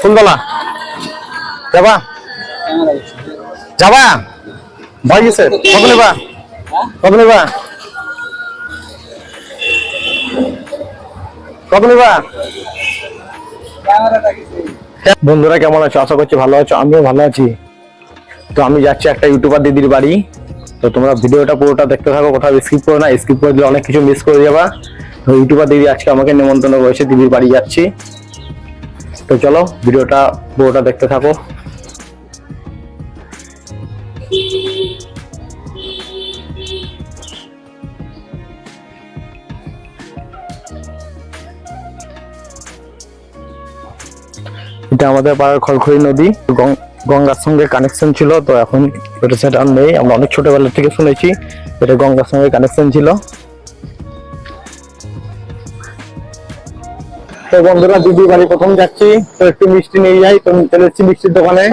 ফুলতলা। যাবা? যাবা? ভয় গেছে নেবা নেবা নেবা বন্ধুরা, কেমন আছো? আশা করছি ভালো আছো। আমিও ভালো আছি। তো আমি যাচ্ছি একটা ইউটিউবার দিদির বাড়ি। তো তোমরা ভিডিওটা পুরোটা দেখতে থাকো, কোথাও স্কিপ করো না। স্কিপ করে দিলে অনেক কিছু মিস করে যাবা। তো ইউটিউবার দিদি আজকে আমাকে নিমন্ত্রণ করেছে। দিদির বাড়ি যাচ্ছি। তো চলো, ভিডিওটা পুরোটা দেখতে থাকো। এটা আমাদের পাড়ার খড়খড়ি নদী গঙ্গার সঙ্গে কানেকশন ছিল, তো এখন এটা সেটা নেই। আমরা অনেক ছোটবেলা থেকে শুনেছি, এটা গঙ্গার সঙ্গে কানেকশন ছিল। তো বন্ধুরা, দিদি বাড়ি প্রথম যাচ্ছি। তো একটু মিষ্টি নিয়ে যাই। তো চলে মিষ্টির দোকানে।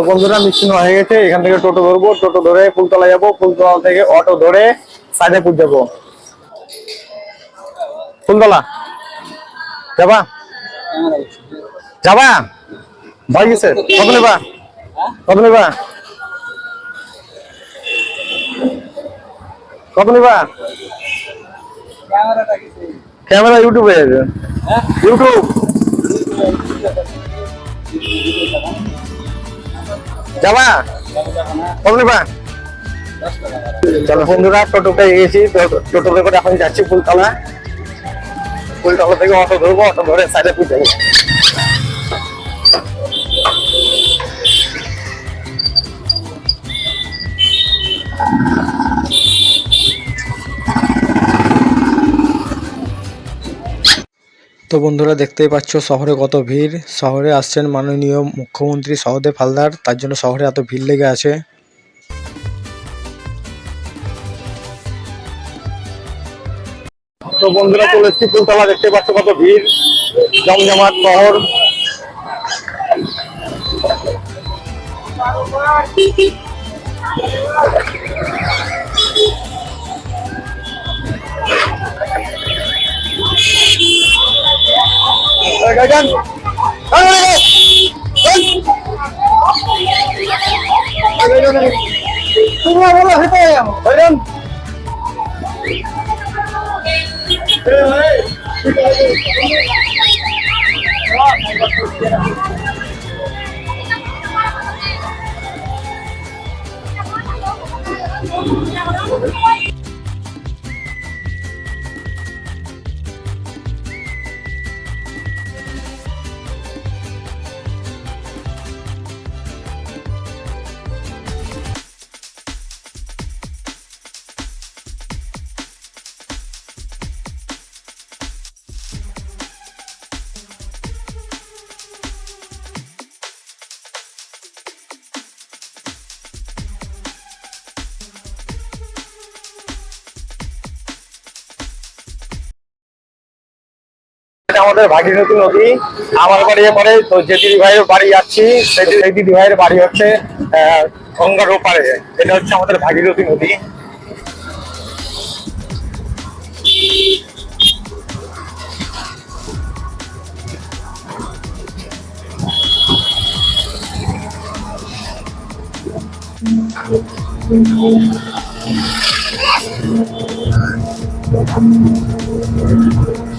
তো বন্ধুরা, মিষ্টি হয়ে গেছে। এখান থেকে টোটো ধরবো, টোটো ধরে ফুলতলা যাব, ফুলতলা থেকে অটো ধরে সাইডেপুর যাব। ফুলতলা? যাবা? যাবা? ভয় গেছে? কত নেবা কত নেবা কত নেবা ক্যামেরা ইউটিউবে ইউটিউব? যাবা? কত বা চলো বন্ধুরা, টোটোতে গেছি টোটোতে করে এখন যাচ্ছি ফুলতলা। ফুলতলা থেকে অটো ধরবো, অটো ধরে সাইডে পুজো তো বন্ধুরা দেখতেই পাচ্ছ শহরে কত ভিড়। শহরে আসছেন মাননীয় মুখ্যমন্ত্রী সহদেব হালদার। তার জন্য শহরে এত ভিড় লেগে আছে। তো বন্ধুরা চলে এসেছি ফুলতলা দেখতে পাচ্ছ কত ভিড়। জমজমাট শহর। এই গাইজান, তোমরা বলো হেঁটে যাব। গাইজান। এটা আমাদের ভাগীরথী নদী আমার বাড়ি পরে তো যে দিদি ভাইয়ের বাড়ি যাচ্ছি, সেই দিদি ভাইয়ের বাড়ি হচ্ছে গঙ্গার ওপারে। এটা হচ্ছে আমাদের ভাগীরথী নদী।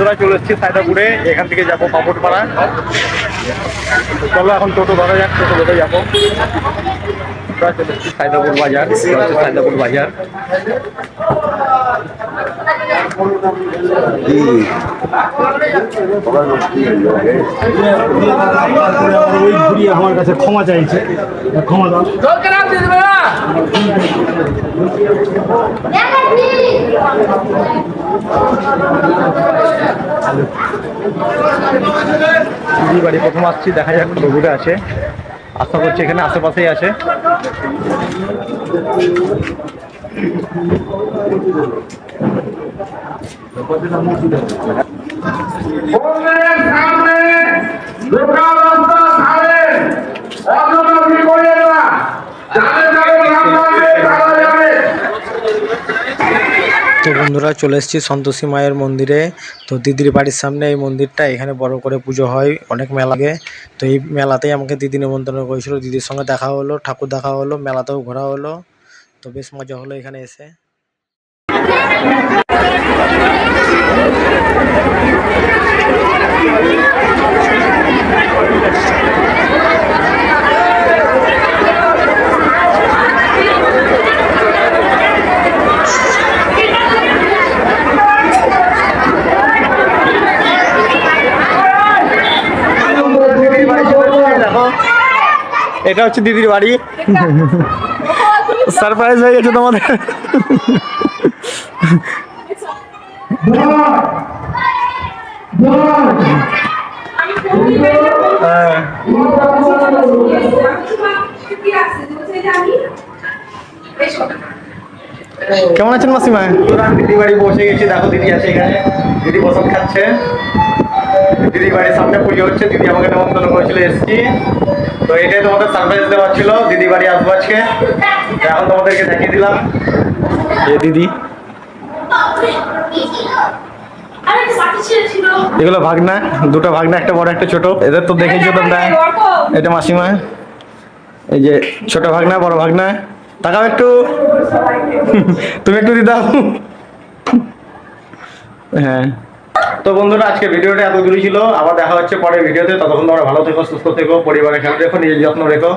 বন্ধুরা চলে এসেছি সাইদাপুরে। এখান থেকে যাব পাপড়পাড়া চলো এখন টোটো ধরা যাক, টোটো ধরে যাব। চলে এসেছি সাইদাপুর বাজার সাইদাপুর বাজার। ওই আমার কাছে ক্ষমা চাইছে বাড়ি প্রথম আসছি দেখা যাক দূরে আছে আশা করছি এখানে আশেপাশেই আছে। তো বন্ধুরা, চলে এসেছি সন্তোষী মায়ের মন্দিরে। তো দিদির বাড়ির সামনে এই মন্দিরটা, এখানে বড় করে পুজো হয়, অনেক মেলা লাগে। তো এই মেলাতেই আমাকে দিদি নিমন্ত্রণ করেছিল। দিদির সঙ্গে দেখা হলো, ঠাকুর দেখা হলো, মেলাতেও ঘোরা হলো। তো বেশ মজা হলো এখানে এসে। এটা হচ্ছে দিদির বাড়ি। সারপ্রাইজ হয়ে গেছে তোমাদের। হ্যাঁ। কেমন আছেন মাসিমা? দিদি বাড়ি বসে গেছি দেখো দিদি আছে এখানে। দিদি বসত খাচ্ছে। দিদি বাড়ির সামনে পুজো হচ্ছে, দিদি আমাকে নেমন্তন্ন করেছিল এসছি। তো এটাই তোমাদের সারপ্রাইজ দেওয়া ছিল দিদি বাড়ি আসব আজকে। এখন তোমাদেরকে দেখিয়ে দিলাম। এ দিদি? এগুলো ভাগনা, দুটো ভাগনা, একটা বড়, একটা ছোট। এদের তো দেখেছ তোমরা। এটা মাসিমা। এই যে ছোট ভাগনা, বড় ভাগনা। তাকাও একটু। তুমি একটু দিদাও। হ্যাঁ। তো বন্ধুরা, আজকে ভিডিওটা এত দূরই ছিল। আবার দেখা হচ্ছে পরের ভিডিওতে। ততক্ষণ তোমরা ভালো থেকো, সুস্থ থেকো, পরিবারের খেয়াল রেখো, নিজের যত্ন রেখো।